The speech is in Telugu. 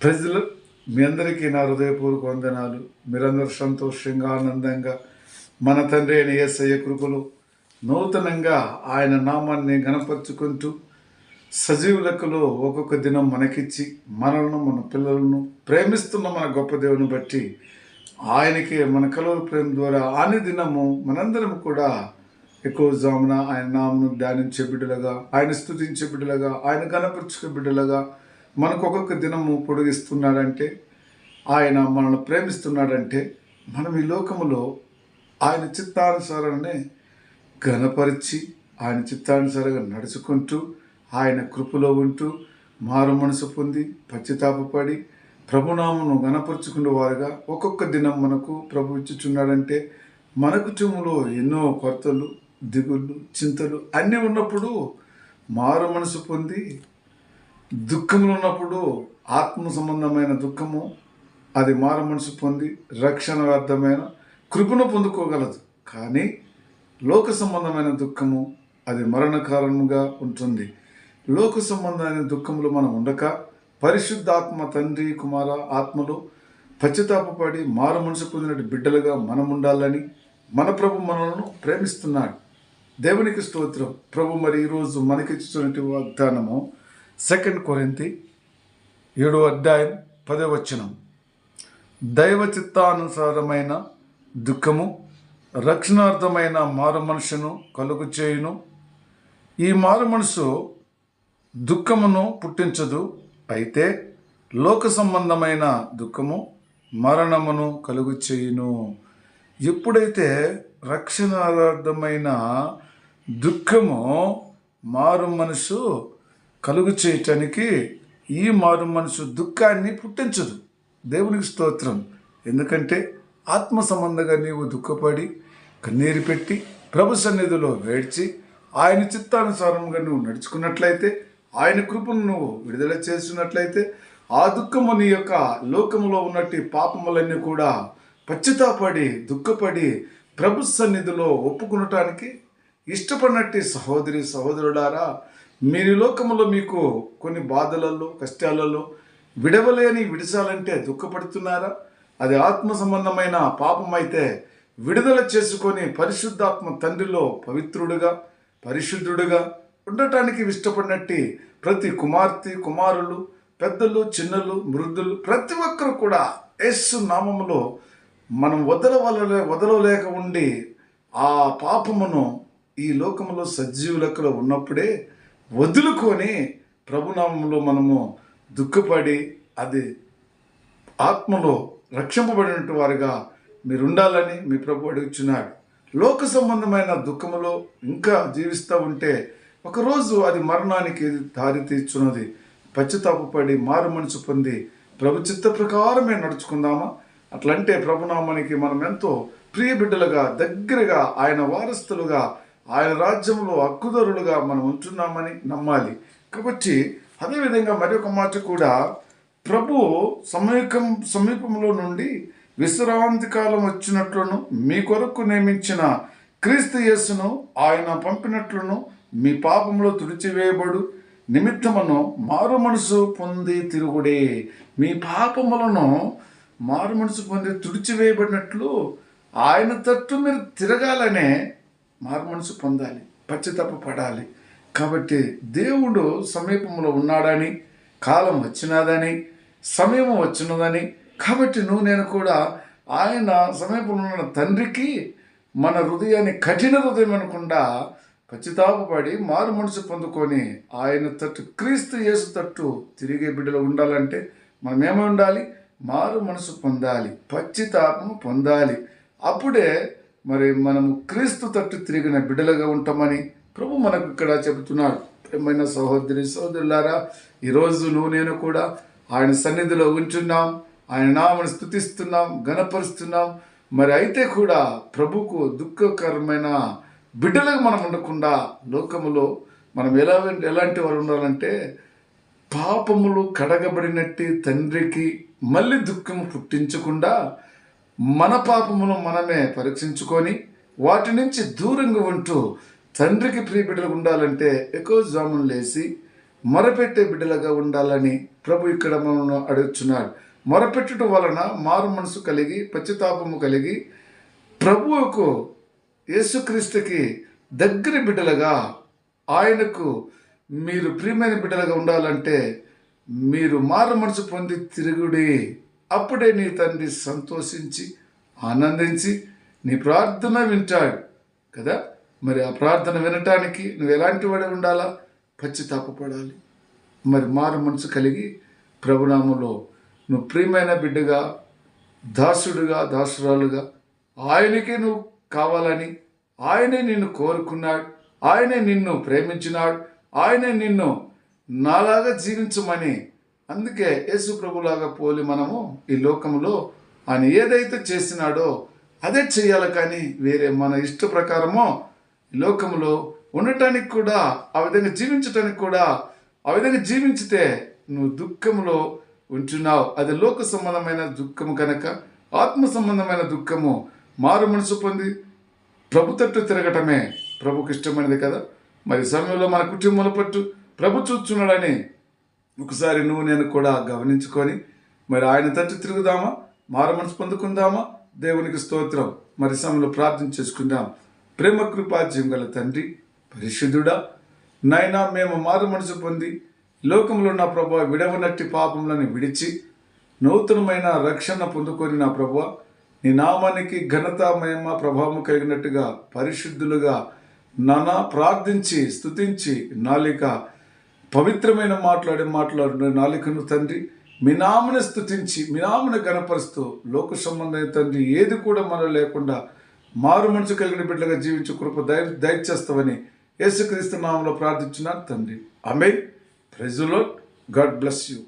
ప్రజలు మీ అందరికీ నా హృదయపూర్వక వందనాలు. మీరందరూ సంతోషంగా ఆనందంగా మన తండ్రి అయిన ఏసయ్య కృపలు నూతనంగా ఆయన నామాన్ని గణపరుచుకుంటూ సజీవ లెక్కలో ఒక్కొక్క దినం మనకిచ్చి మనలను మన పిల్లలను ప్రేమిస్తున్న మన గొప్ప దేవుని బట్టి ఆయనకి మన కలవ ప్రేమ ద్వారా ఆని దినము మనందరం కూడా ఎక్కువ జామున ఆయన నామను ధ్యానించే బిడ్డలుగా ఆయన స్థుతించే బిడ్డలుగా ఆయన గణపరుచుకే బిడ్డలుగా మనకు ఒక్కొక్క దినము పొడిగిస్తున్నాడంటే ఆయన మనల్ని ప్రేమిస్తున్నాడంటే మనం ఈ లోకములో ఆయన చిత్తానుసారాన్ని ఘనపరిచి ఆయన చిత్తానుసారంగా నడుచుకుంటూ ఆయన కృపలో ఉంటూ మారు మనసు పొంది పశ్చితాపడి ప్రభునామను గణపరుచుకునే వారుగా ఒక్కొక్క దినం మనకు ప్రభు ఇచ్చుచున్నాడంటే మన కుటుంబంలో ఎన్నో కొరతలు దిగుళ్ళు చింతలు అన్నీ ఉన్నప్పుడు మారు మనసు పొంది దుఃఖములు ఉన్నప్పుడు ఆత్మ సంబంధమైన దుఃఖము అది మారు మనసు పొంది వ్యర్థమైన కృపను పొందుకోగలదు. కానీ లోక సంబంధమైన దుఃఖము అది మరణకారణముగా ఉంటుంది. లోక సంబంధమైన దుఃఖములు మనం ఉండక పరిశుద్ధాత్మ తండ్రి కుమార ఆత్మలో పశ్చాత్తాపడి మారు మనసు పొందినట్టు బిడ్డలుగా మనం ఉండాలని మన ప్రభు మనలను ప్రేమిస్తున్నాడు. దేవునికి స్తోత్రం. ప్రభు మరి ఈరోజు మనకిచ్చినటువంటి వాగ్దానము సెకండ్ కొరింతి ఏడో అధ్యాయం పదో వచనం. దైవ చిత్తానుసారమైన దుఃఖము రక్షణార్థమైన మారు మనసును కలుగు చేయును. ఈ మారు మనసు దుఃఖమును పుట్టించదు. అయితే లోక సంబంధమైన దుఃఖము మరణమును కలుగు చేయును. ఎప్పుడైతే రక్షణార్థమైన దుఃఖము మారు మనసు కలుగు చేయటానికి ఈ మారు మనసు దుఃఖాన్ని పుట్టించదు. దేవునికి స్తోత్రం. ఎందుకంటే ఆత్మ సంబంధంగా నీవు దుఃఖపడి కన్నీరు పెట్టి ప్రభు సన్నిధిలో వేడ్చి ఆయన చిత్తానుసారంగా నువ్వు నడుచుకున్నట్లయితే ఆయన కృపను నువ్వు విడుదల చేసినట్లయితే ఆ దుఃఖము నీ యొక్క లోకములో ఉన్నట్టు పాపములన్నీ కూడా పశ్చాత్తాపడి దుఃఖపడి ప్రభు సన్నిధిలో ఒప్పుకునటానికి ఇష్టపడినట్టు సహోదరి సహోదరుడారా మీరు లోకంలో లోకములో మీకు కొన్ని బాధలలో కష్టాలలో విడవలేని విడిచాలంటే దుఃఖపడుతున్నారా? అది ఆత్మ సంబంధమైన పాపం అయితే విడుదల చేసుకొని పరిశుద్ధాత్మ తండ్రిలో పవిత్రుడుగా పరిశుద్ధుడుగా ఉండటానికి ఇష్టపడినట్టు ప్రతి కుమార్తె కుమారులు పెద్దలు చిన్నలు మృద్ధులు ప్రతి ఒక్కరు కూడా యేసు నామములో మనం వదలవలలే వదలలేక ఉండి ఆ పాపమును ఈ లోకములో సజీవులకలో ఉన్నప్పుడే వదులుకొని ప్రభునామంలో మనము దుఃఖపడి అది ఆత్మలో రక్షింపబడినట్టు వారిగా మీరు ఉండాలని మీ ప్రభు అడుగుచున్నాడు. లోక సంబంధమైన దుఃఖములో ఇంకా జీవిస్తూ ఉంటే ఒకరోజు అది మరణానికి దారి తీర్చున్నది. పశ్చాత్తాపడి మారు మనసు పొంది ప్రభు చిత్త ప్రకారమే నడుచుకుందామా? అట్లంటే ప్రభునామానికి మనం ఎంతో ప్రియ బిడ్డలుగా దగ్గరగా ఆయన వారస్తులుగా ఆయన రాజ్యంలో హక్కుదారులుగా మనం ఉంటున్నామని నమ్మాలి. కాబట్టి అదేవిధంగా మరి ఒక మాట కూడా ప్రభు సమీపం సమీపంలో నుండి విశ్రాంతి కాలం వచ్చినట్లును మీ కొరకు నియమించిన క్రీస్తు యేసును ఆయన పంపినట్లును మీ పాపంలో తుడిచివేయబడు నిమిత్తమును మారు మనసు పొంది తిరుగుడే. మీ పాపములను మారు మనసు పొంది తుడిచివేయబడినట్లు ఆయన తట్టు మీరు తిరగాలనే మారు మనసు పొందాలి పశ్చాత్తాప పడాలి. కాబట్టి దేవుడు సమీపంలో ఉన్నాడని కాలం వచ్చినదని సమయం వచ్చినదని కాబట్టి నువ్వు నేను కూడా ఆయన సమీపంలో ఉన్న తండ్రికి మన హృదయాన్ని కఠిన హృదయం అనకుండా పశ్చాత్తాపడి మారు మనసు పొందుకొని ఆయన తట్టు క్రీస్తు యేసు తట్టు తిరిగే బిడ్డలు ఉండాలంటే మనం ఏమై ఉండాలి? మారు మనసు పొందాలి పశ్చితాపము పొందాలి. అప్పుడే మరి మనము క్రీస్తు తట్టు తిరిగిన బిడ్డలుగా ఉంటామని ప్రభు మనకు ఇక్కడ చెబుతున్నాడు ప్రేమైన సహోదరి సహోదరులారా ఈరోజు నువ్వు నేను కూడా ఆయన సన్నిధిలో ఉంటున్నాం ఆయన నామను స్థుతిస్తున్నాం గణపరుస్తున్నాం మరి అయితే కూడా ప్రభుకు దుఃఖకరమైన బిడ్డలుగా మనం ఉండకుండా లోకములో మనం ఎలా ఎలాంటి వారు ఉండాలంటే పాపములు కడగబడినట్టు తండ్రికి మళ్ళీ దుఃఖం పుట్టించకుండా మన పాపమును మనమే పరీక్షించుకొని వాటి నుంచి దూరంగా ఉంటూ తండ్రికి ప్రియబిడ్డలు ఉండాలంటే ఎక్కువ జామును లేసి మొరపెట్టే బిడ్డలుగా ఉండాలని ప్రభు ఇక్కడ మనను అడుగుచున్నాడు. మొరపెట్టడం వలన మారు మనసు కలిగి పశ్చితాపము కలిగి ప్రభువుకు యేసుక్రీస్తుకి దగ్గర బిడ్డలుగా ఆయనకు మీరు ప్రియమైన బిడ్డలుగా ఉండాలంటే మీరు మారు మనసు పొంది తిరుగుడి. అప్పుడే నీ తండ్రి సంతోషించి ఆనందించి నీ ప్రార్థన వింటాడు కదా? మరి ఆ ప్రార్థన వినటానికి నువ్వు ఎలాంటి వాడే ఉండాలా? పశ్చితాపడాలి మరి మారు మనసు కలిగి ప్రభునామంలో నువ్వు ప్రియమైన బిడ్డగా దాసుడుగా దాసురాలుగా ఆయనకే నువ్వు కావాలని ఆయనే నిన్ను కోరుకున్నాడు ఆయనే నిన్ను ప్రేమించినాడు ఆయనే నిన్ను నాలాగా జీవించమని అందుకే యేసు ప్రభులాగా పోలి మనము ఈ లోకంలో ఆయన ఏదైతే చేసినాడో అదే చేయాలి కానీ వేరే మన ఇష్ట ప్రకారమో ఈ లోకంలో ఉండటానికి కూడా ఆ విధంగా జీవించటానికి కూడా ఆ విధంగా జీవించితే నువ్వు దుఃఖంలో ఉంటున్నావు. అది లోక సంబంధమైన దుఃఖము కనుక ఆత్మ సంబంధమైన దుఃఖము మారు మనసు పొంది ప్రభు తట్టు తిరగటమే ప్రభుకి ఇష్టమైనది కదా. మరి సమయంలో మన కుటుంబాల పట్టు ప్రభు చూస్తున్నాడని ఒకసారి నువ్వు నేను కూడా గమనించుకొని మరి ఆయన తట్టు తిరుగుదామా? మారు మనసు పొందుకుందామా? దేవునికి స్తోత్రం. మరి సమయంలో ప్రార్థన చేసుకుందాం. ప్రేమ కృపాజ్యం గల తండ్రి పరిశుద్ధుడా నైనా మేము మారు మనసు పొంది లోకంలో నా ప్రభా విడవనట్టి పాపములను విడిచి నూతనమైన రక్షణ పొందుకొని నా ప్రభా నీ నామానికి ఘనత మహిమ ప్రభావం కలిగినట్టుగా పరిశుద్ధులుగా నానా ప్రార్థించి స్తుతించి నాలిక పవిత్రమైన మాట్లాడే మాట్లాడిన నాలికను తండ్రి మీ స్థుతించి స్తుతించి మీ గణపరుస్తూ లోక సంబంధమైన తండ్రి ఏది కూడా మనం లేకుండా మారు మనసు కలిగిన బిడ్డగా జీవించే కృప దయ దయచేస్తామని యేసుక్రీస్తు నామంలో ప్రార్థించున్నాను తండ్రి. అమే ప్రెజులో గాడ్ బ్లెస్ యూ.